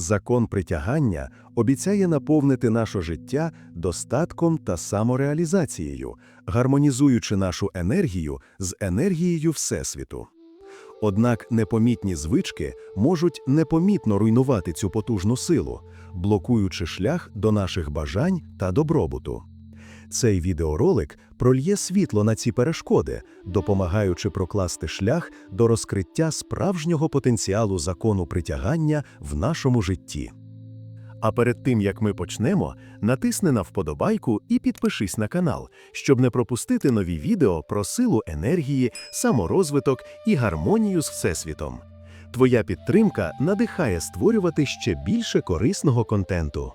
Закон притягання обіцяє наповнити наше життя достатком та самореалізацією, гармонізуючи нашу енергію з енергією Всесвіту. Однак непомітні звички можуть непомітно руйнувати цю потужну силу, блокуючи шлях до наших бажань та добробуту. Цей відеоролик прольє світло на ці перешкоди, допомагаючи прокласти шлях до розкриття справжнього потенціалу закону притягання в нашому житті. А перед тим як ми почнемо, натисни на вподобайку і підпишись на канал, щоб не пропустити нові відео про силу енергії, саморозвиток і гармонію з Всесвітом. Твоя підтримка надихає створювати ще більше корисного контенту.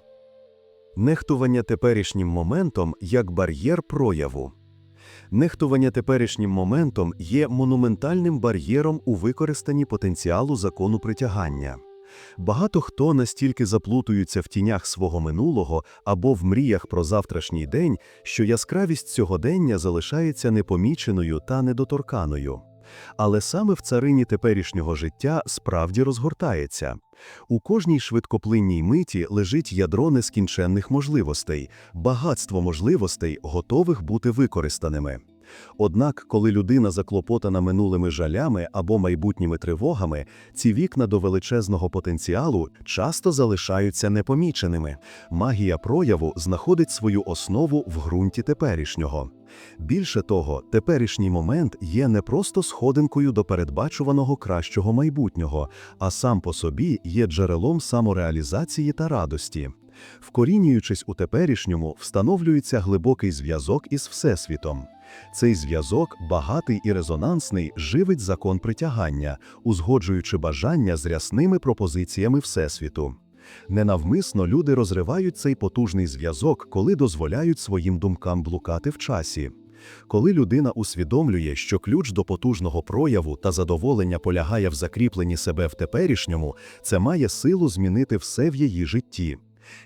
Нехтування теперішнім моментом як бар'єр прояву. Нехтування теперішнім моментом є монументальним бар'єром у використанні потенціалу закону притягання. Багато хто настільки заплутуються в тінях свого минулого або в мріях про завтрашній день, що яскравість сьогодення залишається непоміченою та недоторканою. Але саме в царині теперішнього життя справді розгортається. У кожній швидкоплинній миті лежить ядро нескінченних можливостей, багатство можливостей, готових бути використаними. Однак, коли людина заклопотана минулими жалями або майбутніми тривогами, ці вікна до величезного потенціалу часто залишаються непоміченими. Магія прояву знаходить свою основу в ґрунті теперішнього. Більше того, теперішній момент є не просто сходинкою до передбачуваного кращого майбутнього, а сам по собі є джерелом самореалізації та радості. Вкорінюючись у теперішньому, встановлюється глибокий зв'язок із Всесвітом. Цей зв'язок, багатий і резонансний, живить закон притягання, узгоджуючи бажання з рясними пропозиціями Всесвіту. Ненавмисно люди розривають цей потужний зв'язок, коли дозволяють своїм думкам блукати в часі. Коли людина усвідомлює, що ключ до потужного прояву та задоволення полягає в закріпленні себе в теперішньому, це має силу змінити все в її житті.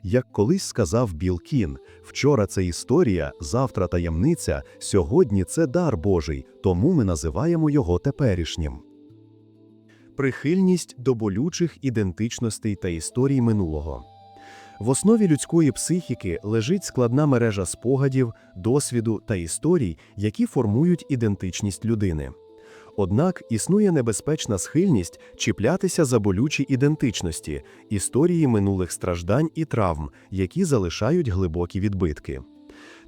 Як колись сказав Біл Кін, вчора це історія, завтра таємниця, сьогодні це дар Божий, тому ми називаємо його теперішнім. Прихильність до болючих ідентичностей та історій минулого. В основі людської психіки лежить складна мережа спогадів, досвіду та історій, які формують ідентичність людини. Однак існує небезпечна схильність чіплятися за болючі ідентичності, історії минулих страждань і травм, які залишають глибокі відбитки.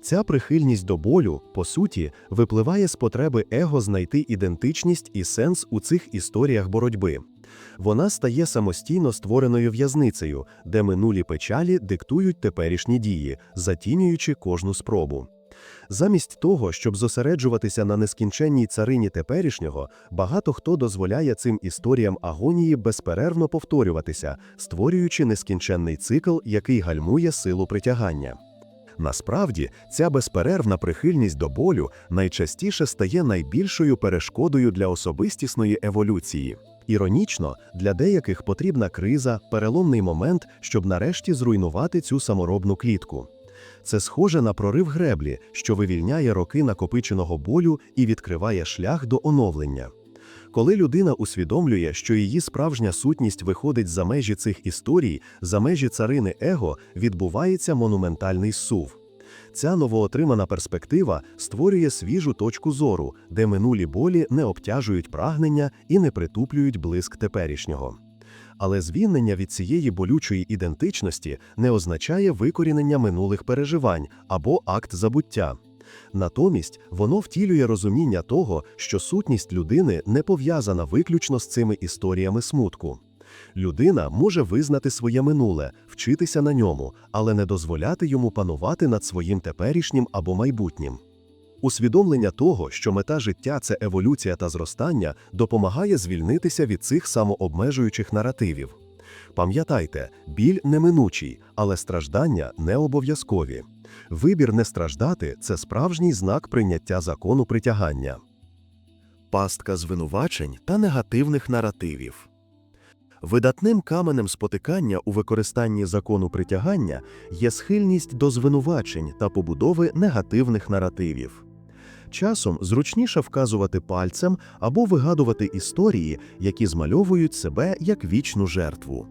Ця прихильність до болю, по суті, випливає з потреби его знайти ідентичність і сенс у цих історіях боротьби. Вона стає самостійно створеною в'язницею, де минулі печалі диктують теперішні дії, затінюючи кожну спробу. Замість того, щоб зосереджуватися на нескінченній царині теперішнього, багато хто дозволяє цим історіям агонії безперервно повторюватися, створюючи нескінченний цикл, який гальмує силу притягання. Насправді, ця безперервна прихильність до болю найчастіше стає найбільшою перешкодою для особистісної еволюції. Іронічно, для деяких потрібна криза, переломний момент, щоб нарешті зруйнувати цю саморобну клітку. Це схоже на прорив греблі, що вивільняє роки накопиченого болю і відкриває шлях до оновлення. Коли людина усвідомлює, що її справжня сутність виходить за межі цих історій, за межі царини его, відбувається монументальний сув. Ця новоотримана перспектива створює свіжу точку зору, де минулі болі не обтяжують прагнення і не притуплюють блиск теперішнього. Але звільнення від цієї болючої ідентичності не означає викорінення минулих переживань або акт забуття. Натомість воно втілює розуміння того, що сутність людини не пов'язана виключно з цими історіями смутку. Людина може визнати своє минуле, вчитися на ньому, але не дозволяти йому панувати над своїм теперішнім або майбутнім. Усвідомлення того, що мета життя це еволюція та зростання, допомагає звільнитися від цих самообмежуючих наративів. Пам'ятайте, біль неминучий, але страждання не обов'язкові. Вибір не страждати це справжній знак прийняття закону притягання. Пастка звинувачень та негативних наративів. Видатним каменем спотикання у використанні закону притягання є схильність до звинувачень та побудови негативних наративів. Часом зручніше вказувати пальцем або вигадувати історії, які змальовують себе як вічну жертву.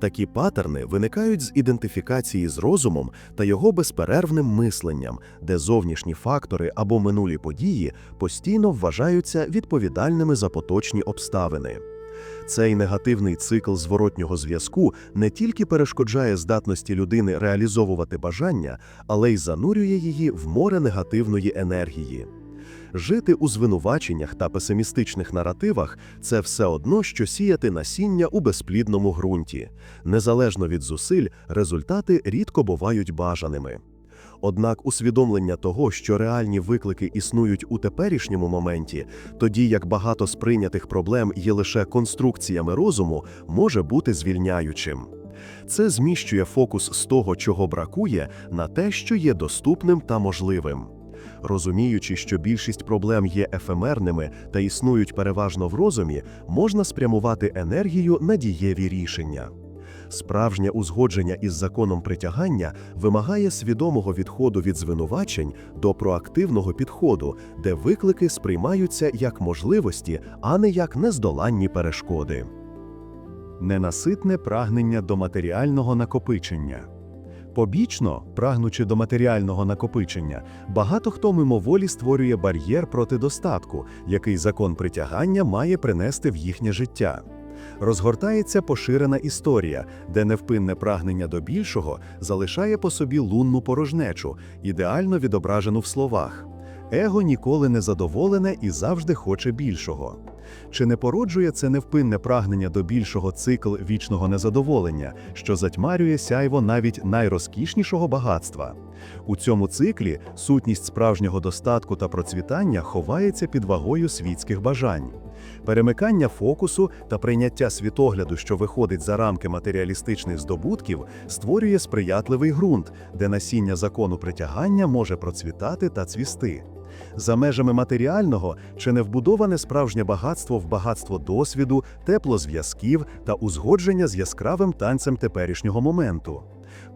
Такі патерни виникають з ідентифікації з розумом та його безперервним мисленням, де зовнішні фактори або минулі події постійно вважаються відповідальними за поточні обставини. Цей негативний цикл зворотнього зв'язку не тільки перешкоджає здатності людини реалізовувати бажання, але й занурює її в море негативної енергії. Жити у звинуваченнях та песимістичних наративах це все одно, що сіяти насіння у безплідному ґрунті. Незалежно від зусиль, результати рідко бувають бажаними. Однак усвідомлення того, що реальні виклики існують у теперішньому моменті, тоді як багато сприйнятих проблем є лише конструкціями розуму, може бути звільняючим. Це зміщує фокус з того, чого бракує, на те, що є доступним та можливим. Розуміючи, що більшість проблем є ефемерними та існують переважно в розумі, можна спрямувати енергію на дієві рішення. Справжнє узгодження із законом притягання вимагає свідомого відходу від звинувачень до проактивного підходу, де виклики сприймаються як можливості, а не як нездоланні перешкоди. Ненаситне прагнення до матеріального накопичення. Побічно, прагнучи до матеріального накопичення, багато хто мимоволі створює бар'єр проти достатку, який закон притягання має принести в їхнє життя. Розгортається поширена історія, де невпинне прагнення до більшого залишає по собі лунну порожнечу, ідеально відображену в словах. Его ніколи не задоволене і завжди хоче більшого. Чи не породжує це невпинне прагнення до більшого цикл вічного незадоволення, що затьмарює сяйво навіть найрозкішнішого багатства? У цьому циклі сутність справжнього достатку та процвітання ховається під вагою світських бажань. Перемикання фокусу та прийняття світогляду, що виходить за рамки матеріалістичних здобутків, створює сприятливий ґрунт, де насіння закону притягання може процвітати та цвісти. За межами матеріального чи не вбудоване справжнє багатство в багатство досвіду, теплозв'язків та узгодження з яскравим танцем теперішнього моменту.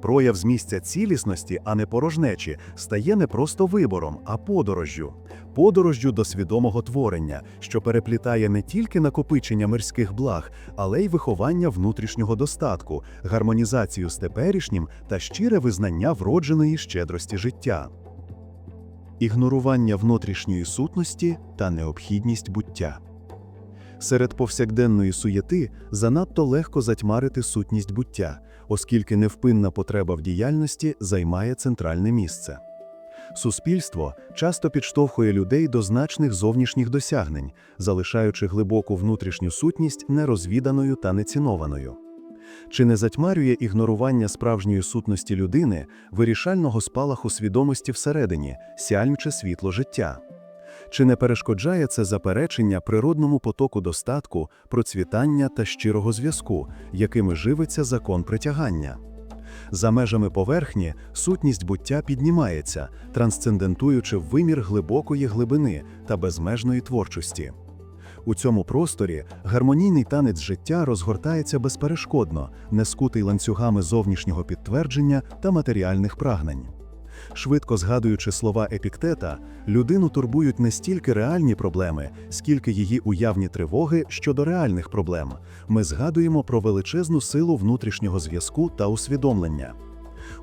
Прояв з місця цілісності, а не порожнечі, стає не просто вибором, а подорожжю. Подорожжю до свідомого творення, що переплітає не тільки накопичення мирських благ, але й виховання внутрішнього достатку, гармонізацію з теперішнім та щире визнання вродженої щедрості життя. Ігнорування внутрішньої сутності та необхідність буття. Серед повсякденної суєти занадто легко затьмарити сутність буття, оскільки невпинна потреба в діяльності займає центральне місце. Суспільство часто підштовхує людей до значних зовнішніх досягнень, залишаючи глибоку внутрішню сутність нерозвіданою та нецінованою. Чи не затьмарює ігнорування справжньої сутності людини вирішального спалаху свідомості всередині, сяйнюче світло життя? Чи не перешкоджає це заперечення природному потоку достатку, процвітання та щирого зв'язку, якими живиться закон притягання? За межами поверхні сутність буття піднімається, трансцендентуючи вимір глибокої глибини та безмежної творчості. У цьому просторі гармонійний танець життя розгортається безперешкодно, не скутий ланцюгами зовнішнього підтвердження та матеріальних прагнень. Швидко згадуючи слова епіктета, людину турбують не стільки реальні проблеми, скільки її уявні тривоги щодо реальних проблем. Ми згадуємо про величезну силу внутрішнього зв'язку та усвідомлення.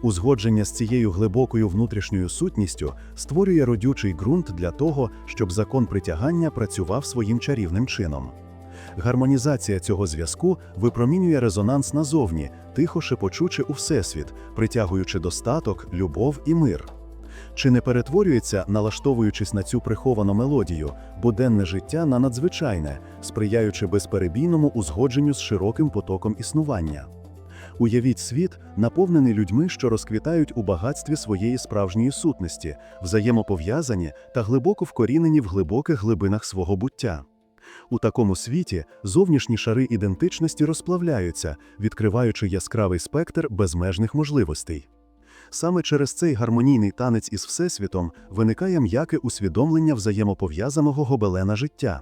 Узгодження з цією глибокою внутрішньою сутністю створює родючий ґрунт для того, щоб закон притягання працював своїм чарівним чином. Гармонізація цього зв'язку випромінює резонанс назовні, тихо шепочучи у всесвіт, притягуючи достаток, любов і мир. Чи не перетворюється, налаштовуючись на цю приховану мелодію, буденне життя на надзвичайне, сприяючи безперебійному узгодженню з широким потоком існування? Уявіть світ, наповнений людьми, що розквітають у багатстві своєї справжньої сутності, взаємопов'язані та глибоко вкорінені в глибоких глибинах свого буття. У такому світі зовнішні шари ідентичності розплавляються, відкриваючи яскравий спектр безмежних можливостей. Саме через цей гармонійний танець із Всесвітом виникає м'яке усвідомлення взаємопов'язаного гобелена життя.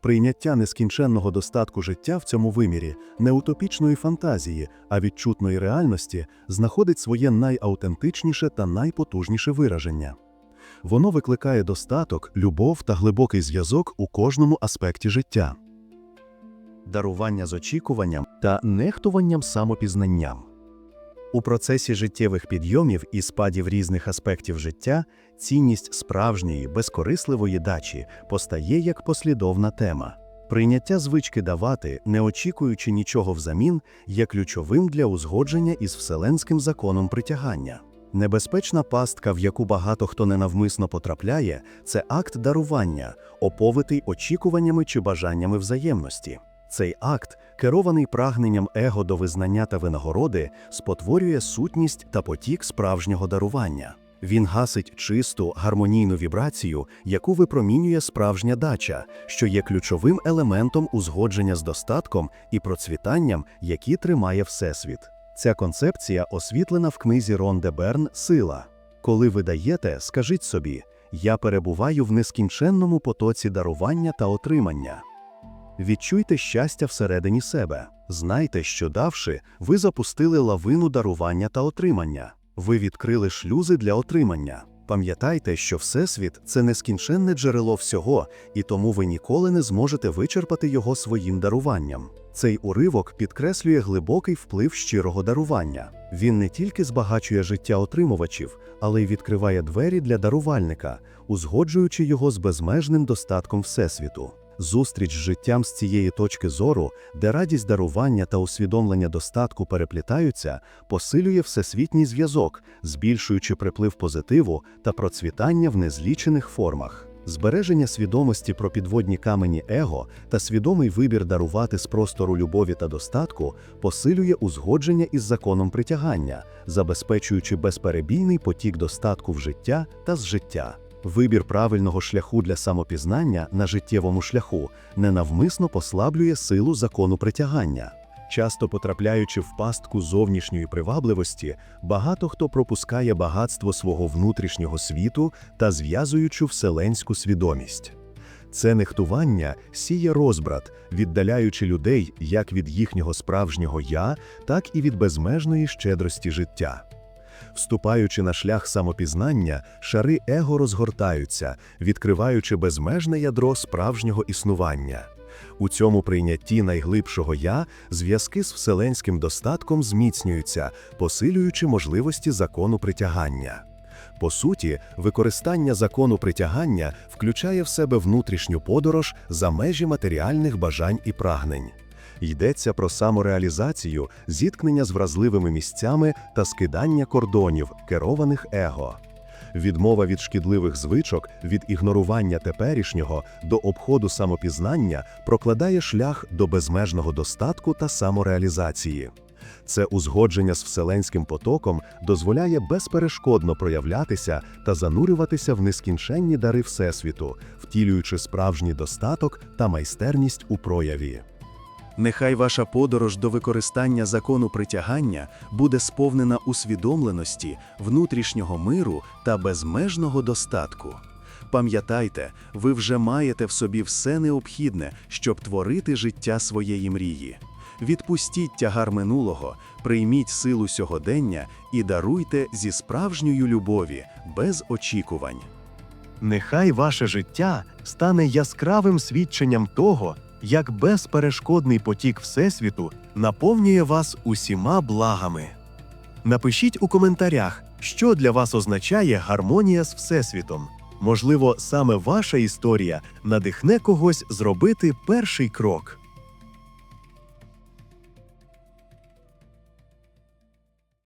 Прийняття нескінченного достатку життя в цьому вимірі, не утопічної фантазії, а відчутної реальності, знаходить своє найаутентичніше та найпотужніше вираження. Воно викликає достаток, любов та глибокий зв'язок у кожному аспекті життя. дарування з очікуванням та нехтуванням самопізнанням. У процесі життєвих підйомів і спадів різних аспектів життя цінність справжньої, безкорисливої дачі постає як послідовна тема. Прийняття звички давати, не очікуючи нічого взамін, є ключовим для узгодження із вселенським законом притягання. Небезпечна пастка, в яку багато хто ненавмисно потрапляє, це акт дарування, оповитий очікуваннями чи бажаннями взаємності. Цей акт, керований прагненням его до визнання та винагороди, спотворює сутність та потік справжнього дарування. Він гасить чисту, гармонійну вібрацію, яку випромінює справжня дача, що є ключовим елементом узгодження з достатком і процвітанням, які тримає Всесвіт. Ця концепція освітлена в книзі Рон де Берн Сила. Коли ви даєте, скажіть собі: Я перебуваю в нескінченному потоці дарування та отримання. Відчуйте щастя всередині себе. Знайте, що давши, ви запустили лавину дарування та отримання. Ви відкрили шлюзи для отримання. Пам'ятайте, що Всесвіт це нескінченне джерело всього, і тому ви ніколи не зможете вичерпати його своїм даруванням. Цей уривок підкреслює глибокий вплив щирого дарування. Він не тільки збагачує життя отримувачів, але й відкриває двері для дарувальника, узгоджуючи його з безмежним достатком Всесвіту. Зустріч з життям з цієї точки зору, де радість дарування та усвідомлення достатку переплітаються, посилює всесвітній зв'язок, збільшуючи приплив позитиву та процвітання в незлічених формах. Збереження свідомості про підводні камені его та свідомий вибір дарувати з простору любові та достатку посилює узгодження із законом притягання, забезпечуючи безперебійний потік достатку в життя та з життя. Вибір правильного шляху для самопізнання на життєвому шляху ненавмисно послаблює силу закону притягання. Часто потрапляючи в пастку зовнішньої привабливості, багато хто пропускає багатство свого внутрішнього світу та зв'язуючу вселенську свідомість. Це нехтування сіє розбрат, віддаляючи людей як від їхнього справжнього я, так і від безмежної щедрості життя. Вступаючи на шлях самопізнання, шари его розгортаються, відкриваючи безмежне ядро справжнього існування. У цьому прийнятті найглибшого я зв'язки з вселенським достатком зміцнюються, посилюючи можливості закону притягання. По суті, використання закону притягання включає в себе внутрішню подорож за межі матеріальних бажань і прагнень. Йдеться про самореалізацію, зіткнення з вразливими місцями та скидання кордонів, керованих его. Відмова від шкідливих звичок, від ігнорування теперішнього до обходу самопізнання прокладає шлях до безмежного достатку та самореалізації. Це узгодження з вселенським потоком дозволяє безперешкодно проявлятися та занурюватися в нескінченні дари Всесвіту, втілюючи справжній достаток та майстерність у прояві. Нехай ваша подорож до використання закону притягання буде сповнена усвідомленості, внутрішнього миру та безмежного достатку. Пам'ятайте, ви вже маєте в собі все необхідне, щоб творити життя своєї мрії. Відпустіть тягар минулого, прийміть силу сьогодення і даруйте зі справжньою любові, без очікувань. Нехай ваше життя стане яскравим свідченням того, як безперешкодний потік Всесвіту наповнює вас усіма благами. Напишіть у коментарях, що для вас означає гармонія з Всесвітом. Можливо, саме ваша історія надихне когось зробити перший крок.